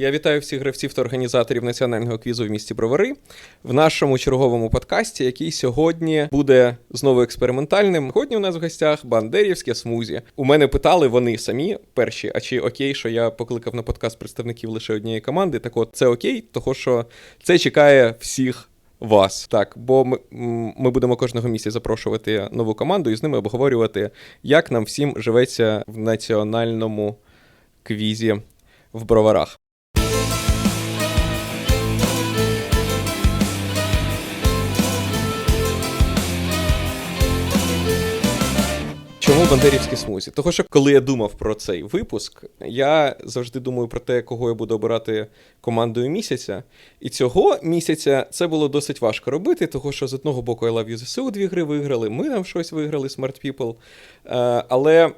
Я вітаю всіх гравців та організаторів національного квізу в місті Бровари в нашому черговому подкасті, який сьогодні буде знову експериментальним. Сьогодні у нас в гостях бандерівське смузі. У мене питали вони самі перші, а чи окей, що я покликав на подкаст представників лише однієї команди. Так от це окей, того що це чекає всіх. Вас так, бо ми, ми будемо кожного місяця запрошувати нову команду і з ними обговорювати, як нам всім живеться в національному квізі в броварах. Чому бандерівські смузі? Того, що коли я думав про цей випуск, я завжди думаю про те, кого я буду обирати командою місяця. І цього місяця це було досить важко робити, того що з одного боку I Love You ЗСУ дві гри виграли, ми там щось виграли, Smart People. Е, але.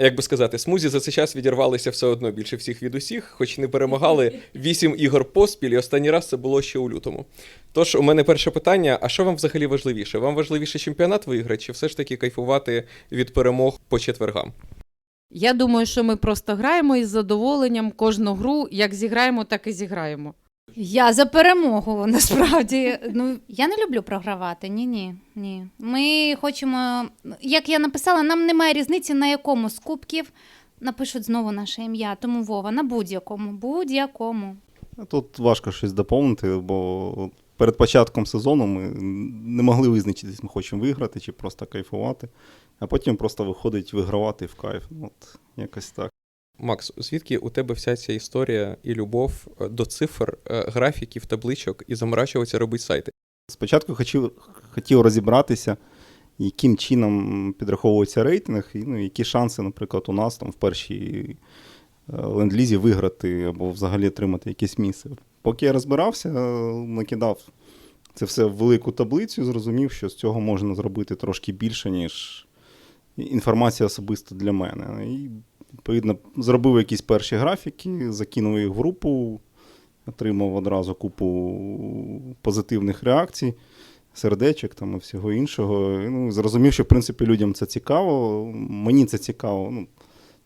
Як би сказати, смузі за цей час відірвалися все одно більше всіх від усіх, хоч не перемагали вісім ігор поспіль, і останній раз це було ще у лютому. Тож, у мене перше питання: а що вам взагалі важливіше? Вам важливіше чемпіонат виграти, чи все ж таки кайфувати від перемог по четвергам? Я думаю, що ми просто граємо із задоволенням кожну гру. Як зіграємо, так і зіграємо. Я за перемогу насправді. Ну я не люблю програвати. Ні, ні, ні. Ми хочемо, як я написала, нам немає різниці на якому з кубків напишуть знову наше ім'я. Тому Вова, на будь-якому, будь-якому. Тут важко щось доповнити, бо перед початком сезону ми не могли визначитись, ми хочемо виграти чи просто кайфувати, а потім просто виходить вигравати в кайф. Ну, От якось так. Макс, звідки у тебе вся ця історія і любов е, до цифр, е, графіків, табличок і заморачуватися робити сайти? Спочатку хотів, хотів розібратися, яким чином підраховується рейтинг, і ну, які шанси, наприклад, у нас там в першій е, ленд-лізі виграти або взагалі отримати якесь місце. Поки я розбирався, накидав це все в велику таблицю, зрозумів, що з цього можна зробити трошки більше, ніж інформація особисто для мене. І, відповідно, зробив якісь перші графіки, закинув їх в групу, отримав одразу купу позитивних реакцій, сердечок там і всього іншого. І, Ну, зрозумів, що в принципі людям це цікаво. Мені це цікаво. Ну,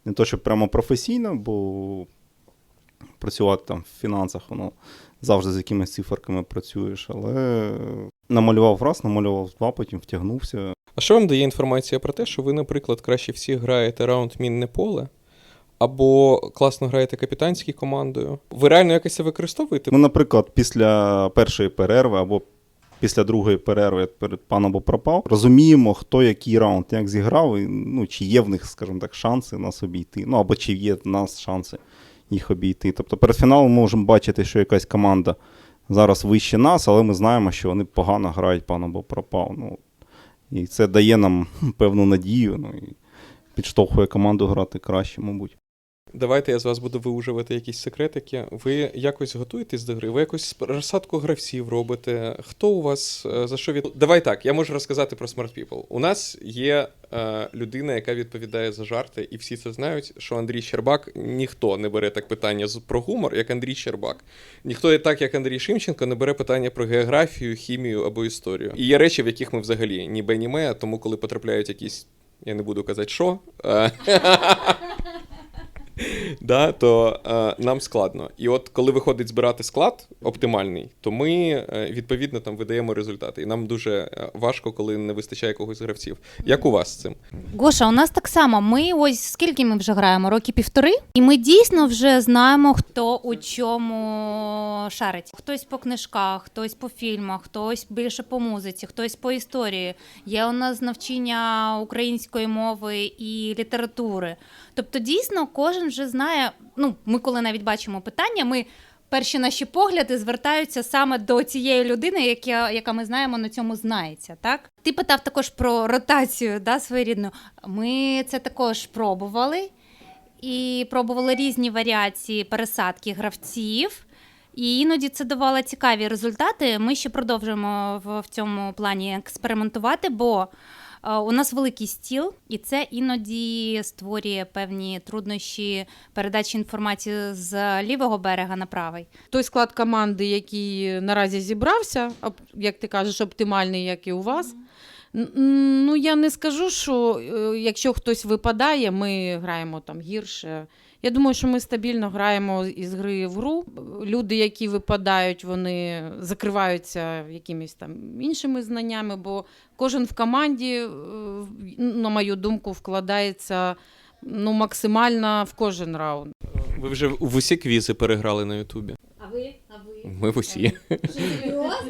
не то, що прямо професійно, бо працювати там в фінансах, воно завжди з якимись циферками працюєш, але намалював раз, намалював два, потім втягнувся. А що вам дає інформація про те, що ви, наприклад, краще всіх граєте раунд мінне поле, або класно граєте капітанською командою? Ви реально якось це використовуєте? Ми, наприклад, після першої перерви або після другої перерви перед пан або пропав, розуміємо, хто який раунд як зіграв, і, ну, чи є в них, скажімо так, шанси нас обійти, ну або чи є в нас шанси їх обійти. Тобто перед фіналом ми можемо бачити, що якась команда зараз вище нас, але ми знаємо, що вони погано грають пан або пропав. Ну, і це дає нам певну надію, ну, і підштовхує команду грати краще, мабуть. Давайте я з вас буду виужувати якісь секретики. Ви якось готуєтесь до гри? Ви якось розсадку гравців робите? Хто у вас е, за що від... Давай так, я можу розказати про Smart People. У нас є е, людина, яка відповідає за жарти, і всі це знають, що Андрій Щербак ніхто не бере так питання про гумор, як Андрій Щербак. Ніхто так, як Андрій Шимченко, не бере питання про географію, хімію або історію. І є речі, в яких ми взагалі ні бе, ні ме, тому коли потрапляють якісь. Я не буду казати, що. да, то е, нам складно. І от коли виходить збирати склад оптимальний, то ми е, відповідно там видаємо результати. І нам дуже е, важко, коли не вистачає когось гравців. Як у вас з цим? Гоша, у нас так само. Ми ось скільки ми вже граємо? Роки півтори, і ми дійсно вже знаємо, хто у чому шарить. Хтось по книжках, хтось по фільмах, хтось більше по музиці, хтось по історії. Є у нас навчання української мови і літератури. Тобто, дійсно, кожен вже знає. Ну, ми коли навіть бачимо питання, ми. Перші наші погляди звертаються саме до цієї людини, яка, яка ми знаємо на цьому знається. Так ти питав також про ротацію, да, своєрідну. Ми це також пробували і пробували різні варіації пересадки гравців. І іноді це давало цікаві результати. Ми ще продовжуємо в, в цьому плані експериментувати, бо у нас великий стіл, і це іноді створює певні труднощі передачі інформації з лівого берега на правий. Той склад команди, який наразі зібрався, як ти кажеш, оптимальний, як і у вас. Ну, я не скажу, що е, якщо хтось випадає, ми граємо там гірше. Я думаю, що ми стабільно граємо із гри в гру. Люди, які випадають, вони закриваються якимись там іншими знаннями, бо кожен в команді, е, на мою думку, вкладається ну, максимально в кожен раунд. Ви вже в усі квізи переграли на Ютубі. А ви? А ви? Ми в усі.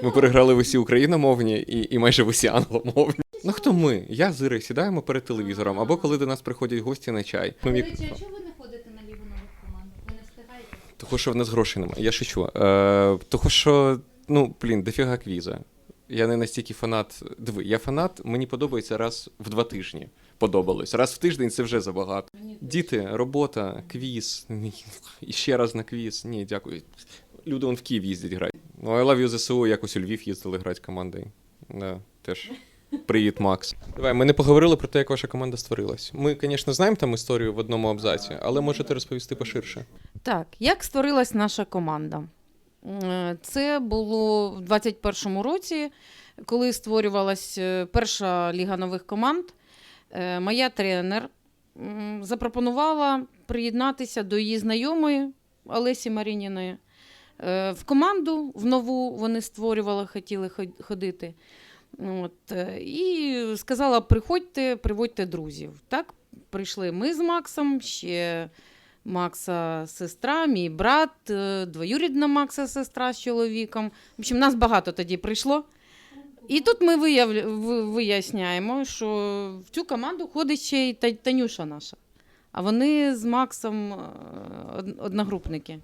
Ми переграли в усі україномовні і, і майже в усі англомовні. Ну хто ми? Я з Іри сідаємо перед телевізором, або коли до нас приходять гості на чай. Ну, До речі, а чого ви не ходите на лігу нових команд? Ви не встигаєте? Того, що в нас грошей немає. Я шучу. Е, того, що, ну, блін, дофіга квіза. Я не настільки фанат. Диви, я фанат, мені подобається раз в два тижні. Подобалось. Раз в тиждень це вже забагато. Діти, робота, квіз. І ще раз на квіз. Ні, дякую. Люди вон в Київ їздять грати. Ну, I love you ЗСУ, якось у Львів їздили грати командою. Да, теж. Привіт, Макс. Давай, ми не поговорили про те, як ваша команда створилась. Ми, звісно, знаємо там історію в одному абзаці, але можете розповісти поширше. Так, як створилась наша команда? Е, Це було в 21-му році, коли створювалась е, перша ліга нових команд. Е, Моя тренер запропонувала приєднатися до її знайомої Олесі Марініної. В команду в нову вони створювали, хотіли ход- ходити. От, і сказала: приходьте, приводьте друзів. Так, прийшли ми з Максом, ще Макса сестра, мій брат, двоюрідна Макса сестра з чоловіком. В общем, нас багато тоді прийшло. І тут ми виясняємо, що в цю команду ходить ще й Танюша наша. А вони з Максом е, одногрупники.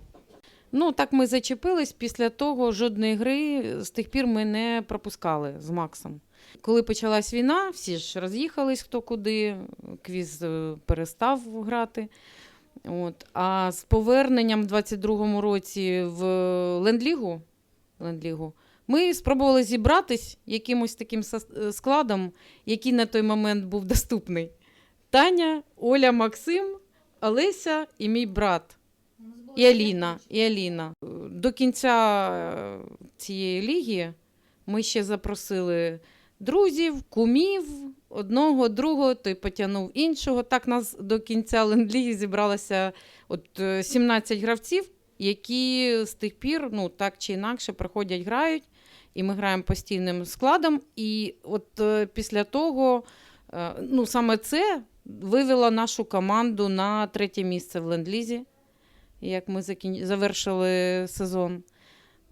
Ну, так ми зачепились. Після того жодної гри з тих пір ми не пропускали з Максом. Коли почалась війна, всі ж роз'їхались хто куди, квіз е, перестав грати. От. А з поверненням в 22-му році в Лендлігу, Лендлігу ми спробували зібратись якимось таким е, складом, який на той момент був доступний. Таня, Оля, Максим, Олеся і мій брат. І Аліна, і Аліна. До кінця е, цієї ліги ми ще запросили друзів, кумів, одного, другого, той потягнув іншого. Так нас до кінця лендліги зібралося от е, 17 гравців, які з тих пір, ну так чи інакше, приходять, грають, і ми граємо постійним складом. І от е, після того, е, ну саме це вивело нашу команду на третє місце в лендлізі, як ми закін... завершили сезон.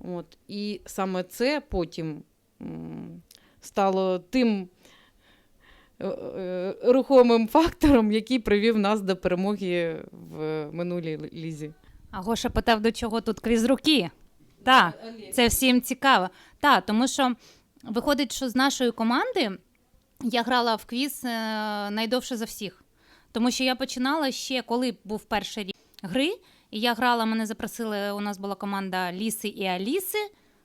От. І саме це потім стало тим е, е, рухомим фактором, який привів нас до перемоги в минулій лізі. А Гоша питав, до чого тут квіз руки. Так, це всім цікаво. Так, тому що виходить, що з нашої команди я грала в квіз е, найдовше за всіх. Тому що я починала ще, коли був перший рік гри, і я грала, мене запросили, у нас була команда Ліси і Аліси.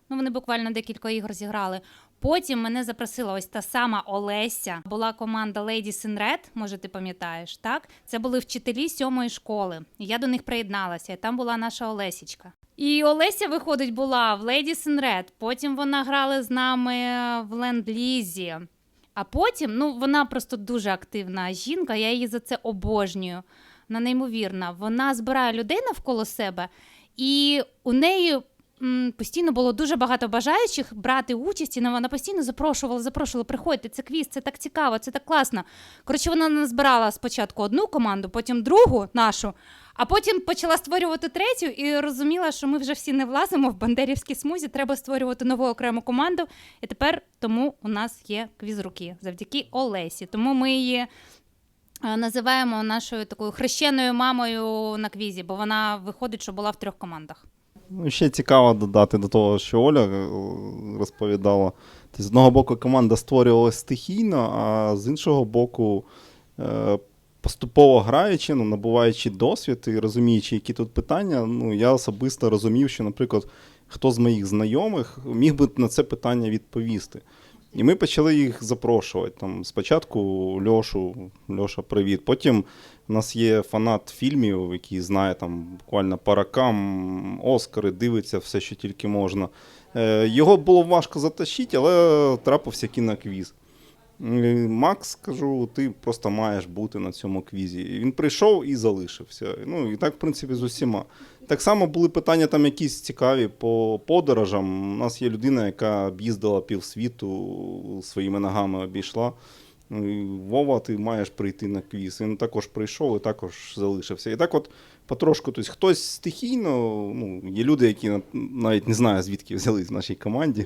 Ну, вони буквально декілька ігор зіграли. Потім мене запросила ось та сама Олеся. Була команда Ladies in Red, може, ти пам'ятаєш, так? Це були вчителі сьомої школи. Я до них приєдналася, і там була наша Олесічка. І Олеся, виходить, була в Ladies in Red. Потім вона грала з нами в Ленд-Лізі. А потім, ну, вона просто дуже активна жінка, я її за це обожнюю. Вона неймовірна. Вона збирає людей навколо себе, і у неї постійно було дуже багато бажаючих брати участь, і вона постійно запрошувала, запрошувала, приходьте, це квіз, це так цікаво, це так класно. Коротше, вона назбирала спочатку одну команду, потім другу нашу, а потім почала створювати третю і розуміла, що ми вже всі не влазимо в бандерівські смузі, треба створювати нову окрему команду. І тепер тому у нас є квіз руки завдяки Олесі. Тому ми її називаємо нашою такою хрещеною мамою на квізі, бо вона виходить, що була в трьох командах. Ну, ще цікаво додати до того, що Оля е, розповідала. Тобто, з одного боку, команда створювалася стихійно, а з іншого боку, е, поступово граючи, ну, набуваючи досвід і розуміючи, які тут питання, ну, я особисто розумів, що, наприклад, хто з моїх знайомих міг би на це питання відповісти. І ми почали їх запрошувати. Там, спочатку Льошу, Льоша, привіт. Потім у нас є фанат фільмів, який знає там буквально паракам, Оскари, дивиться все, що тільки можна. Е, його було важко затащити, але трапився кіноквіз. Е, Макс, кажу, ти просто маєш бути на цьому квізі. Він прийшов і залишився. Ну і так, в принципі, з усіма. Так само були питання там якісь цікаві по подорожам. У нас є людина, яка об'їздила півсвіту, своїми ногами обійшла. Вова, ти маєш прийти на квіз. Він також прийшов і також залишився. І так от потрошку, тобто хтось стихійно, ну, є люди, які навіть не знаю, звідки взялись в нашій команді.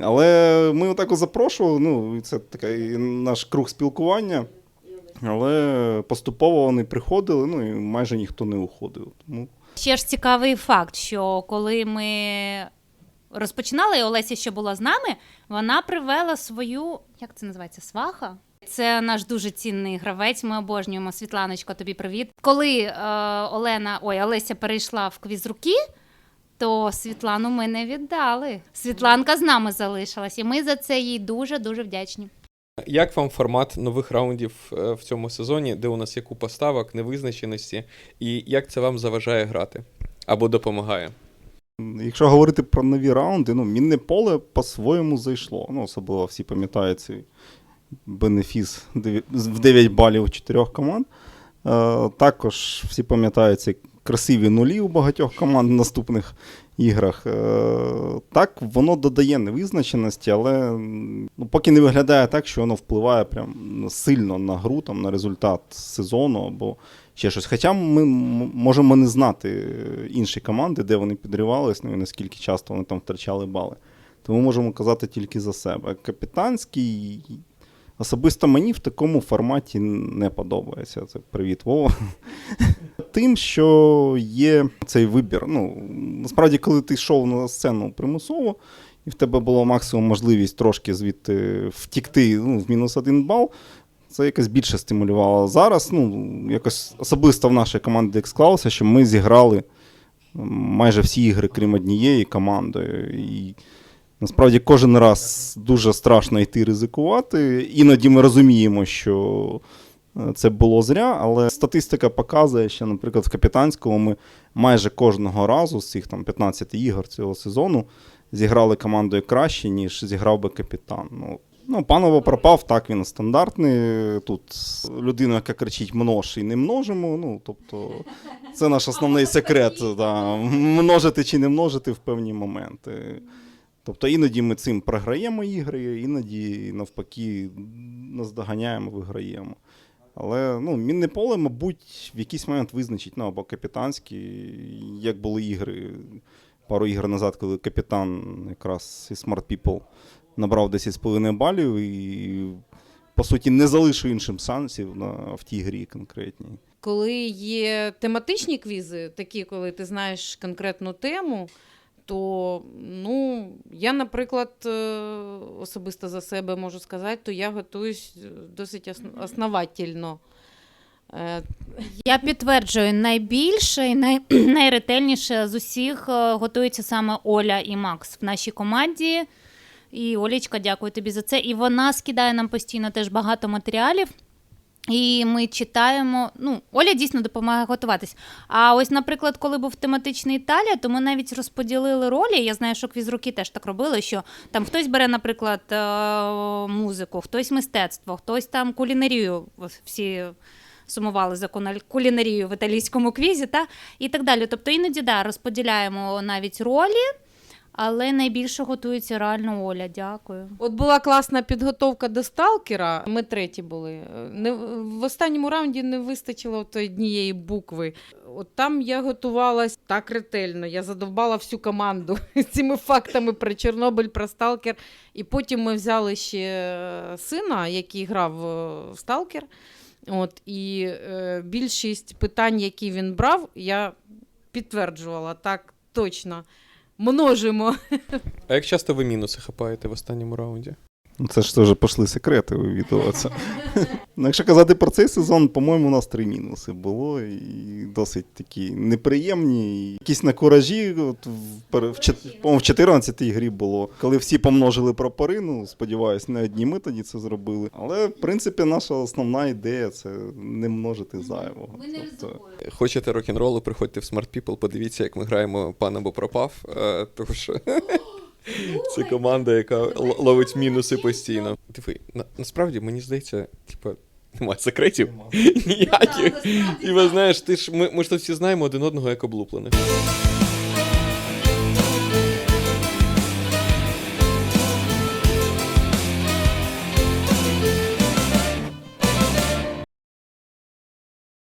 Але ми отак запрошували, ну, це такий наш круг спілкування. Але поступово вони приходили, ну і майже ніхто не уходив. Тому Ще ж цікавий факт, що коли ми розпочинали, і Олеся ще була з нами, вона привела свою, як це називається, сваха? Це наш дуже цінний гравець. Ми обожнюємо Світланочко. Тобі привіт. Коли е, Олена, ой, Олеся перейшла в квіз руки, то Світлану ми не віддали. Світланка з нами залишилась, і ми за це їй дуже дуже вдячні. Як вам формат нових раундів е, в цьому сезоні, де у нас є купа ставок, невизначеності, і як це вам заважає грати або допомагає? Якщо говорити про нові раунди, ну, мінне поле по-своєму зайшло. Ну, особливо всі пам'ятають цей бенефіс в 9 балів у чотирьох команд. Е, також всі пам'ятають ці красиві нулі у багатьох команд в наступних іграх. Е, так, воно додає невизначеності, але ну, поки не виглядає так, що воно впливає прям сильно на гру, там, на результат сезону або ще щось. Хоча ми можемо не знати інші команди, де вони підривались, ну і наскільки часто вони там втрачали бали. Тому можемо казати тільки за себе. Капітанський особисто мені в такому форматі не подобається. Це привіт, Вова. Тим, що є цей вибір. Ну, насправді, коли ти йшов на сцену примусово, і в тебе була максимум можливість трошки звідти втікти ну, в мінус один бал, це якось більше стимулювало. Зараз, ну, якось особисто в нашій команді склалося, що ми зіграли майже всі ігри, крім однієї командою. І насправді кожен раз дуже страшно йти ризикувати. Іноді ми розуміємо, що е, це було зря, але статистика показує, що, наприклад, в капітанському ми майже кожного разу з цих там 15 ігор цього сезону зіграли командою краще, ніж зіграв би капітан. Ну, Ну, паново пропав, так він стандартний. Тут людина, яка кричить множ і не множимо. Ну, тобто, це наш основний секрет. Да, множити чи не множити в певні моменти. Тобто іноді ми цим програємо ігри, іноді навпаки наздоганяємо, виграємо. Але ну, мінне поле, мабуть, в якийсь момент визначить, ну або капітанський, як були ігри пару ігор назад, коли капітан якраз із Smart People набрав 10,5 балів і, по суті, не залишив іншим шансів на, в тій грі конкретній. Коли є тематичні квізи, такі, коли ти знаєш конкретну тему, то ну, я, наприклад, е, особисто за себе можу сказати, то я готуюсь досить основательно. Е, Я підтверджую, найбільше і най... найретельніше з усіх е, готуються саме Оля і Макс в нашій команді. І Олічка, дякую тобі за це. І вона скидає нам постійно теж багато матеріалів. І ми читаємо. Ну, Оля дійсно допомагає готуватись. А ось, наприклад, коли був тематичний Італія, то ми навіть розподілили ролі. Я знаю, що квізруки теж так робили, що там хтось бере, наприклад, е, музику, хтось мистецтво, хтось там кулінарію. Всі сумували за кулінарію в італійському квізі, та і так далі. Тобто іноді да, розподіляємо навіть ролі, але найбільше готується реально Оля. Дякую. От була класна підготовка до сталкера. Ми треті були. Не, в останньому раунді не вистачило то однієї букви. От там я готувалась так ретельно. Я задовбала всю команду цими фактами про Чорнобиль, про сталкер. І потім ми взяли ще е, сина, який грав е, в сталкер. От, і е, більшість питань, які він брав, я підтверджувала так точно. Множимо. А як часто ви мінуси хапаєте в останньому раунді? Ну, Це ж теж пішли секрети вивідуватися. Ну, якщо казати про цей сезон, по-моєму, у нас три мінуси було. І досить такі неприємні. І Якісь на куражі. От в, в, в 14 грі було, коли всі помножили прапори. Ну, сподіваюсь, не одні ми тоді це зробили. Але, в принципі, наша основна ідея це не множити зайвого. Ми Тобто, Хочете рок-н-ролу, приходьте в Smart People, подивіться, як ми граємо пан або пропав. е, Тому що Це команда, яка л- ловить мінуси постійно. Диви, на, насправді мені здається, типа, немає секретів ніяких. І ви знаєш, ти ж ми, ми ж тут всі знаємо один одного як облуплених.